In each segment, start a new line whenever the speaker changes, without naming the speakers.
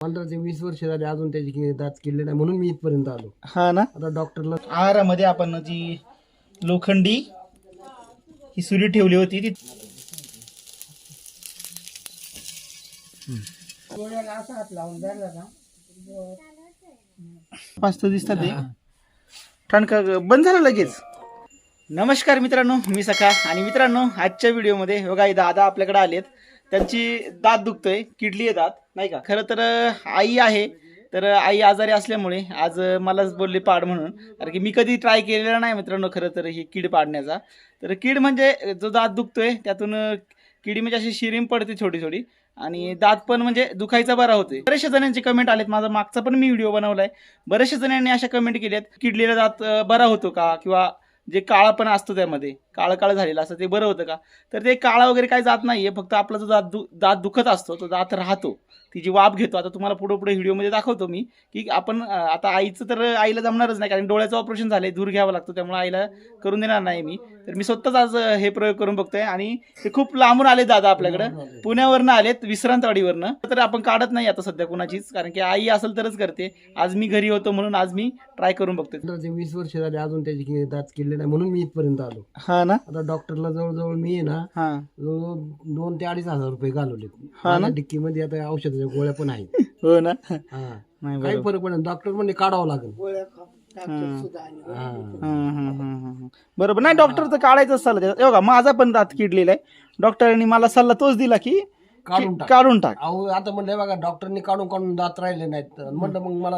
पंधरा ते वीस वर्ष झाले अजून त्याची कि- दात किल्ले नाही म्हणून मी इथपर्यंत आलो.
हा ना?
आता डॉक्टरला
आहारामध्ये आपण जी लोखंडी ही सुरी ठेवली होती ती मस्त दिसतात ते ठणका बंद झालं लगेच. नमस्कार मित्रांनो मी सखा. आणि मित्रांनो आजच्या व्हिडिओमध्ये बघा हे दादा आपल्याकडे आलेत. त्यांची दात दुखतोय किडली आहे दात नाही का? खरं तर आई आहे तर आई आजारी असल्यामुळे आज मलाच बोलली पाड म्हणून. कारण की मी कधी ट्राय केलेला नाही मित्रांनो खरं तर ही कीड पाडण्याचा. तर कीड म्हणजे जो दात दुखतोय त्यातून किडी म्हणजे अशी शिरीम पडते छोटी छोटी आणि दात पण म्हणजे दुखायचा बरा होते बऱ्याचशा जणांचे कमेंट आलेत. माझा मागचा पण मी व्हिडिओ बनवलाय. बऱ्याचशा जणांनी अशा कमेंट केल्यात किडलेला दात बरा होतो का? किंवा जे काळा पण असतो त्यामध्ये. काळं काळं झालेलं असतं ते बरं होतं का? तर ते काळा वगैरे काही जात नाहीये फक्त आपला जो दात दु दात दुखत असतो तो दात राहतो. ती जी वाफ घेतो आता तुम्हाला पुढे पुढे व्हिडिओमध्ये दाखवतो मी की आपण आता आईचं तर आईला जमणारच नाही कारण डोळ्याचं ऑपरेशन झालंय दूर घ्यावं लागतं त्यामुळे आईला करून देणार नाही मी. तर मी स्वतःच आज हे प्रयोग करून बघतोय आणि ते खूप लांबून आले दादा आपल्याकडं. पुण्यावरनं आलेत विश्रांतवाडीवरनं. तर आपण काढत नाही आता सध्या कुणाचीच कारण की आई असेल तरच करते. आज मी घरी होतो म्हणून आज मी ट्राय करून बघतोय.
वीस वर्ष झाले अजून त्याची दात किल्ले नाही म्हणून मी इथपर्यंत आलो.
हा ना?
आता डॉक्टरला जवळजवळ मी आहे ना
हा.
जवळजवळ दोन ते अडीच हजार रुपये
हा ना?
माझ्या डिक्कीमध्ये आता औषधाच्या गोळ्या पण आहेत.
हो ना?
हा.
नाही
काही फरक पडत डॉक्टर म्हणजे काढावं लागेल.
हम्म.
हा.
हम्म, हम्म, हम्म, हम्म. बरोबर. नाही डॉक्टर तर काढायचा सल्ला देतात. हे बघा माझा पण दात किडलेला आहे. डॉक्टरांनी मला सल्ला तोच दिला की
काढून
की-
टाक.
काढून टाक.
अहो आता म्हणलं बघा डॉक्टरनी काढून काढून दात राहिले नाहीत. म्हणलं मग मला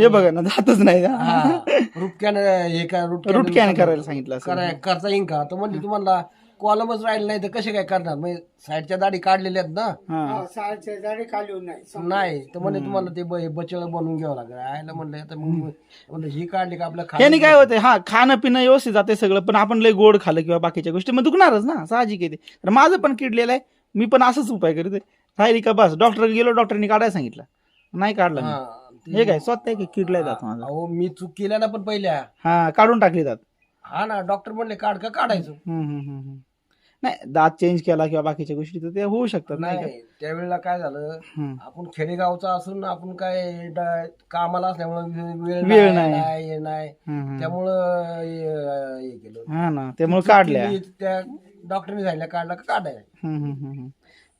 हे बघा ना दातच नाही ना.
रुटक्यानं हे काय
रूट कॅन करायला सांगितलं
करता येईन का? तर म्हणजे तुम्हाला कॉलमच राहिले नाही तर कसे काय करणार? म्हणजे साईडच्या दाढी काढलेल्या आहेत ना?
हा.
नाही तर म्हणजे तुम्हाला ते ब- बचळ बनवून घ्यावं लागेल. आयला म्हणलं आता मग म्हणलं ही काढली का आपल्या
याने काय होतंय? हा खाणं पिणं व्यवस्थित जाते सगळं पण आपण लय गोड खाल्लं किंवा बाकीच्या गोष्टी मग दुखणारच ना साहजिक आहे ते. तर माझं पण किडलेलं आहे मी पण असंच उपाय करते. राहिली का बस डॉक्टर गेलो डॉक्टरनी काढायला सांगितलं. नाही काढलं मी.
हा,
हे काय स्वतः की किडलाय जात माझा
अहो मी चूक केल्या ना पण पहिल्या
हा काढून टाकली दात
हा ना डॉक्टर म्हणले काढ का काढायचं
हम्म, हम्म, हम्म, हम्म. नाही दात चेंज केला किंवा बाकीच्या गोष्टी तर ते होऊ शकतात नाही का?
नाही त्यावेळेला काय झालं
हम्म.
आपण खेडेगावचा असून आपण काय ड- कामाला असल्यामुळे वेळ
वेळ
नाही हे नाही
हम्म, हम्म.
त्यामुळं हे हे केलं
हा ना त्यामुळे काढल्या
त्या डॉक्टरने सांगितलं काढला का काढाय
हम्म, हम्म, हम्म, हम्म.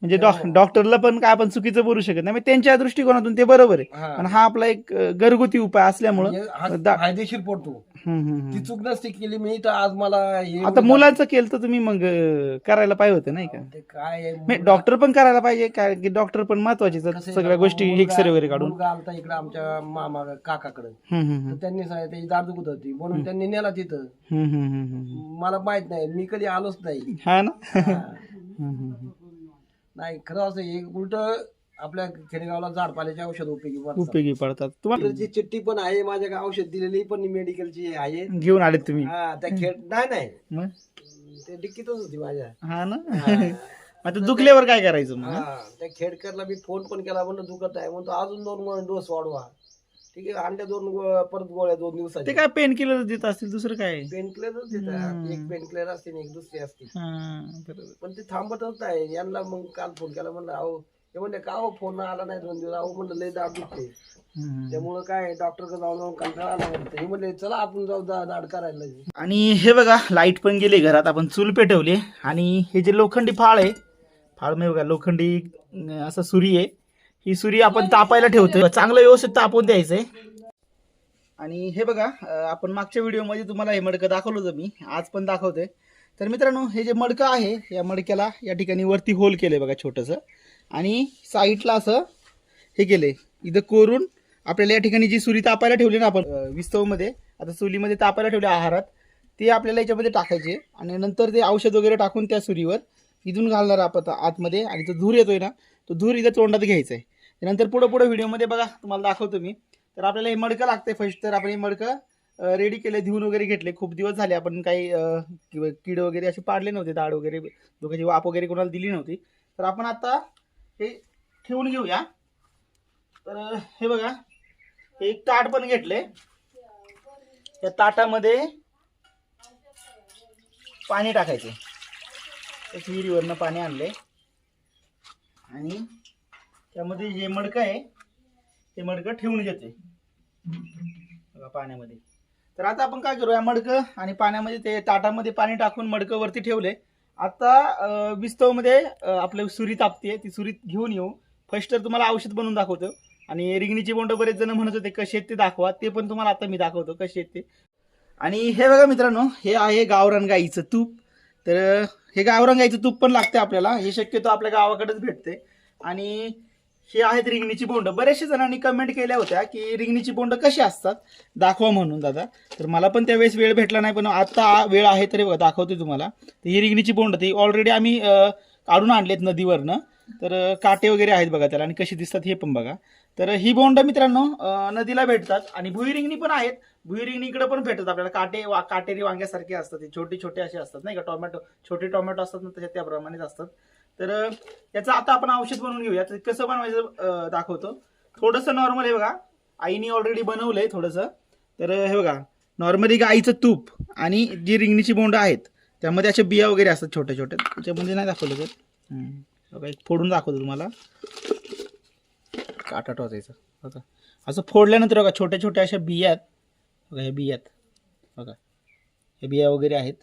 म्हणजे डॉक्टरला पण काय आपण चुकीचं बोलू शकत नाही. म्हणजे त्यांच्या दृष्टिकोनातून ते बरोबर आहे.
हा.
पण हा आपला एक अ, घरगुती उपाय असल्यामुळं
म्हणजे हा
दा-
फायदेशीर पडतो.
हम्म, हम्म, हम्म.
ती चूक नसती केली मी तर आज मला हे
आता मुलाचं केलं तर तुम्ही मग अ, करायला पाहिजे होतं नाही का?
ते काय आहे,
डॉक्टर पण करायला पाहिजे कारण की डॉक्टर पण महत्त्वाचे
कसं आहे
सगळ्या गोष्टी
मुलगा-
एक्सरे वगैरे काढून.
मुलगा आलता इकडे आमच्या मामा काकाकडे.
हम्म, हम्म,
तर
हम्म.
त्यांनी सांगितलं दार दुखत होती. म्हणून त्यांनी नेला तिथं.
हम्म, हम्म, हम्म, हम्म.
मला माहीत नाही मी कधी आलोच नाही.
हा ना? हम्म, हम्म, हम्म.
नाही खरं असं एक उलट आपल्या खेडेगावला झाडपाल्याचे औषध उपयोगी पडतात.
उपयोगी पडतात. तुम्हाला
जी चिठ्ठी पण आहे माझ्याकडे औषध दिलेली पण मेडिकलची आहे.
घेऊन आलेत तुम्ही?
हा त्या खेळ नाही नाही.
मग?
ते डिक्कीतच होती माझ्या.
हा ना? आता दुखल्यावर काय करायचं मग
हा त्या खेडकरला मी फोन पण केला म्हणलं दुखत आहे. म्हणतो अजून दोन डोस वाढवा. ठीक आहे आणल्या दोन परत गोळ्या दोन
ते
दिवसाचे
काय पेन किलर देत असतील दुसरं काय?
पेन क्लिअरच देतात. एक पेन क्लिअर असते आणि एक दुसरी असते
हा, बरोबर.
पण ते थांबतच नाही. यांना मग काल फोन केला म्हणलं अहो ते म्हणले का हो फोन आला नाही दोन दिवस? अहो म्हणलं लय दाब दुखते
हम्म.
त्यामुळं काय डॉक्टर जाऊन जाऊन कंटाळा आला म्हणते. हे म्हणले चला आपण जाऊ दा- दाढ करायला.
आणि हे बघा लाइट पण गेली घरात. आपण चूल पेटवली आणि हे जे लोखंडी फाळ आहे फाळ म्हणजे बघा लोखंडी अं, असं सुरी आहे. ही सुरी आपण तापायला ठेवतोय. चांगलं व्यवस्थित तापवून द्यायचंय. आणि हे बघा आपण मागच्या व्हिडिओमध्ये तुम्हाला हे मडकं दाखवलं होतं मी. आज पण दाखवतोय. तर मित्रांनो हे जे मडकं आहे या मडक्याला या ठिकाणी वरती होल केलंय बघा छोटंसं. आणि साईडला असं हे केलंय. इथं कोरून आपल्याला या ठिकाणी जी सुरी तापायला ठेवली ना आपण विस्तव विस्तवमध्ये आता चुलीमध्ये तापायला ठेवले आहारात ते आपल्याला याच्यामध्ये टाकायचे. आणि नंतर ते औषध वगैरे टाकून त्या सुरीवर इथून घालणार आपण आतमध्ये. आणि तो धूर येतोय ना तो धूर इथं तोंडात घ्यायचा आहे त्यानंतर पुढं पुढं व्हिडिओमध्ये बघा तुम्हाला दाखवतो मी. तर आपल्याला हे मडकं लागतंय फर्स्ट तर आपण हे मडकं रेडी केले धुवून वगैरे घेतले खूप दिवस झाले आपण काही किड वगैरे असे पाडले नव्हते दाड वगैरे दोघांची वाप वगैरे कोणाला दिली नव्हती. तर आपण आता हे ठेवून घेऊया. तर हे बघा एक ताट पण घेतले त्या ताटामध्ये पाणी टाकायचे एक विहिरीवरनं पाणी आणले आणि त्यामध्ये जे मडकं आहे ते मडकं ठेवून घेते बघा पाण्यामध्ये. तर आता आपण काय करूया मडकं आणि पाण्यामध्ये ते ताटामध्ये पाणी टाकून मडकं वरती ठेवले आता विस्तवमध्ये आपलं सुरी तापते ती सुरी घेऊन येऊ. फर्स्ट तर तुम्हाला औषध बनवून दाखवतो. आणि रिंगणीची बोंड बरेच जण म्हणत होते कसे आहेत ते दाखवा. ते पण तुम्हाला आता मी दाखवतो कसे आहेत ते. आणि हे बघा मित्रांनो हे आहे गावरान गाईचं तूप. तर हे गावरंगाईचं तूप पण लागते आपल्याला. हे शक्यतो आपल्या गावाकडेच भेटते आणि हे आहेत रिंगणीची बोंड. बऱ्याचशा जणांनी कमेंट केल्या होत्या की रिंगणीची बोंड कशी असतात? दाखवा म्हणून दादा. तर मला पण त्यावेळेस वेळ भेटला नाही पण आता वेळ आहे तरी बघा दाखवते तुम्हाला. तर ही रिंगणीची बोंड ती ऑलरेडी आम्ही काढून आणलेत नदीवरनं. तर काटे वगैरे आहेत बघा त्याला आणि कशी दिसतात हे पण बघा. तर ही बोंड मित्रांनो नदीला भेटतात आणि भुईरिंगणी पण आहेत. भुईरिंगणी इकडे पण भेटतात आपल्याला. काटे वा काटेरी वांग्यासारखे असतात ते. छोटे छोटे असे असतात नाही का? टोमॅटो छोटे टोमॅटो असतात ना तसे त्याप्रमाणेच असतात. तर याचं आता आपण औषध बनवून घेऊया. तर कसं बनवायचं दाखवतो. थोडंसं नॉर्मल हे बघा. आईने ऑलरेडी बनवलंय थोडंसं. तर हे बघा. नॉर्मली गाईचं तूप आणि जी रिंगणीची बोंड आहेत त्यामध्ये अशा बिया वगैरे असतात छोट्या छोट्या त्याच्यामध्ये नाही दाखवलं तर. बघा एक फोडून दाखवतो तुम्हाला. काटा टोचायचा बघा. असं फोडल्यानंतर बघा छोट्या छोट्या अशा बिया बघा ह्या बियात बघा. हे बिया वगैरे आहेत.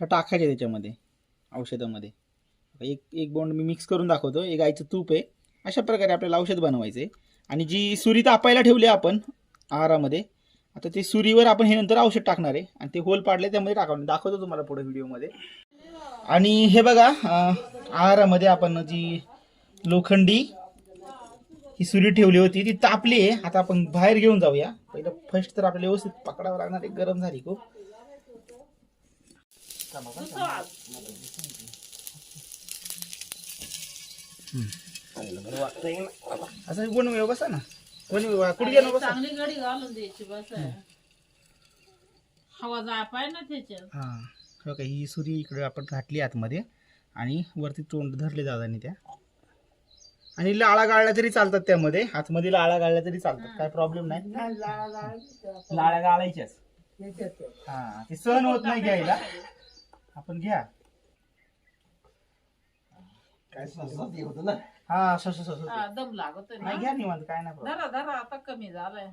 ह्या टाकायच्या त्याच्यामध्ये औषधामध्ये. एक एक बोंड मी मिक्स करून दाखवतो. एक गाईचं तूप आहे. अशा प्रकारे आपल्याला औषध बनवायचं आहे आणि जी सुरी तापायला ठेवली आहे आपण आहारामध्ये आता ते सुरीवर आपण हे नंतर औषध टाकणार आहे. आणि ते होल पाडले त्यामध्ये टाकावं. दाखवतो तुम्हाला पुढे व्हिडिओमध्ये. आणि हे बघा आहारामध्ये आपण जी लोखंडी ही सुरी ठेवली होती ती तापली आहे. आता आपण बाहेर घेऊन जाऊया. पहिलं फर्स्ट तर आपल्याला व्यवस्थित पकडावं लागणार आहे. गरम झाली खूप. असं कोण बसा ना. कोणी कुठे गेलो बसा?
चांगली गडी घालून द्यायची बस हवा जापाय ना त्याच्यात.
हा. ही सुरी इकडे आपण घातली आतमध्ये आणि वरती तोंड धरले दादानी त्या. आणि लाळा गाळल्या तरी चालतात त्यामध्ये. आतमध्ये लाळा गाळल्या तरी चालतात. काय प्रॉब्लेम नाही. लाळ्या गाळायच्याच. हा ते सहन होत नाही घ्यायला. आपण घ्या.
काय हे होतं ना?
हा सस सस सस.
हा, दम लागतोय
नाही
ना
घ्या निवांत काय नाही problem.
धरा धरा आता कमी झालंय.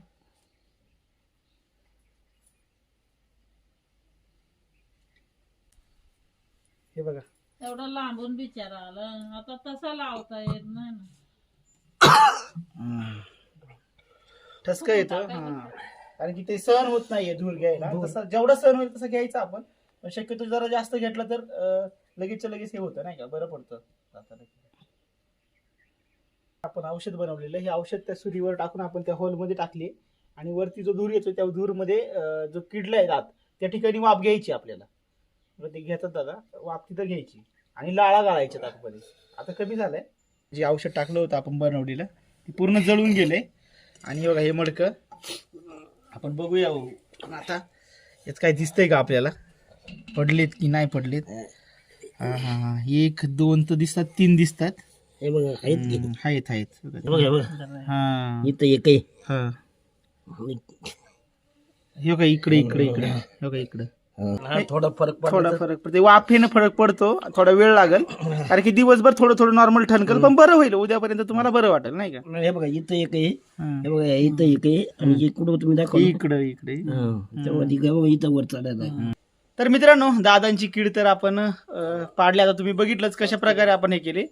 हे बघा.
एवढं लांबून बिचारा आलं आता तसा लावता येत नाही ना.
ठसका येतं. हा. कारण की ते सहन होत नाहीये धूर घ्यायला तसं जेवढं सहन होईल तसं घ्यायचं आपण. पण शक्यतो जरा जास्त घेतलं तर अं, लगेचच्या लगेच हे होतं नाही का? बरं पडतं. आपण औषध बनवलेलं हे औषध त्या सुरीवर टाकून आपण त्या होलमध्ये टाकले आणि वरती जो धूर येतो त्या धूरमध्ये अं, जो किडला आहे दात त्या ठिकाणी वाफ घ्यायची आपल्याला. मग ते घेतात दादा वाफ तिथं घ्यायची आणि लाळा गाळायच्या दातमध्ये आता कमी झालंय. जे औषध टाकलं होतं आपण बनवलेलं ते पूर्ण जळून गेले. आणि बघा हे मडकं. आपण बघूया हो. पण आता यात काय दिसतंय का आपल्याला? पडलेत की नाही पडलेत? हा. हा हा एक दोन तर दिसतात तीन दिसतात.
हे बघा आहेत की?
हम्म, आहेत आहेत.
हे बघा हे बघा.
हा.
इथं एक आहे.
हा. हे बघा इकडे इकडे इकडे. हे बघा इकडे.
हा, थोडा फरक
थोडा फरक पडतो. वाफेनं फरक पडतो थोडा वेळ लागेल. कारण की दिवसभर थोडं थोडं नॉर्मल ठणकल पण बरं होईल. उद्यापर्यंत तुम्हाला बरं वाटेल नाही का?
हे बघा इथं एक आहे.
हा.
बघा इथं एक आहे. आणि इकडं तुम्ही दाखवा.
इकडं इकडे.
तेव्हा ती काय बघा इथं वर चढायला आहे.
तर मित्रांनो दादांची कीड तर आपण अं, पाडली. आता तुम्ही बघितलंच कशा प्रकारे आपण हे केले.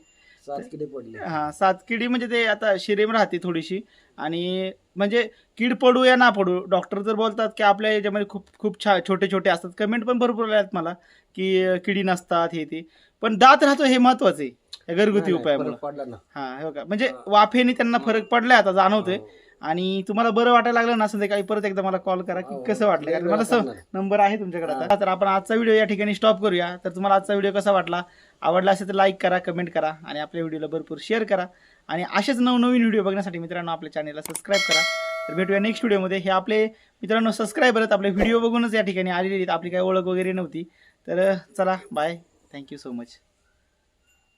सात किडे पडले.
हा सात किडी म्हणजे ते आता शिरेम राहते थोडीशी. आणि म्हणजे कीड पडू या ना पडू डॉक्टर तर बोलतात की आपल्या याच्यामध्ये खूप खूप छा छोटे छोटे असतात. कमेंट पण भरपूर आल्यात मला की किडी नसतात हे ते. पण दात राहतो हे महत्वाचं आहे घरगुती उपायामुळे.
फरक पडला ना.
हा हे बघा. म्हणजे वाफेने त्यांना फरक पडलाय आता जाणवतोय. आणि तुम्हाला बरं वाटायला लागलं ना संध्याकाळी परत एकदा मला कॉल करा की कसं वाटलं? कारण मला नंबर आहे तुमच्याकडे आता. तर आपण आजचा व्हिडिओ या ठिकाणी स्टॉप करूया. तर तुम्हाला आजचा व्हिडिओ कसा वाटला? आवडला असेल तर लाईक करा कमेंट करा आणि आपल्या व्हिडिओला भरपूर शेअर करा. आणि असेच नवनवीन व्हिडिओ बघण्यासाठी मित्रांनो आपल्या चॅनलला सबस्क्राईब करा. तर भेटूया नेक्स्ट व्हिडिओमध्ये हे आपले मित्रांनो सबस्क्राईबर आहेत. आपले व्हिडिओ बघूनच या ठिकाणी आलेले आहेत. आपली काही ओळख वगैरे नव्हती. तर चला बाय थँक्यू सो मच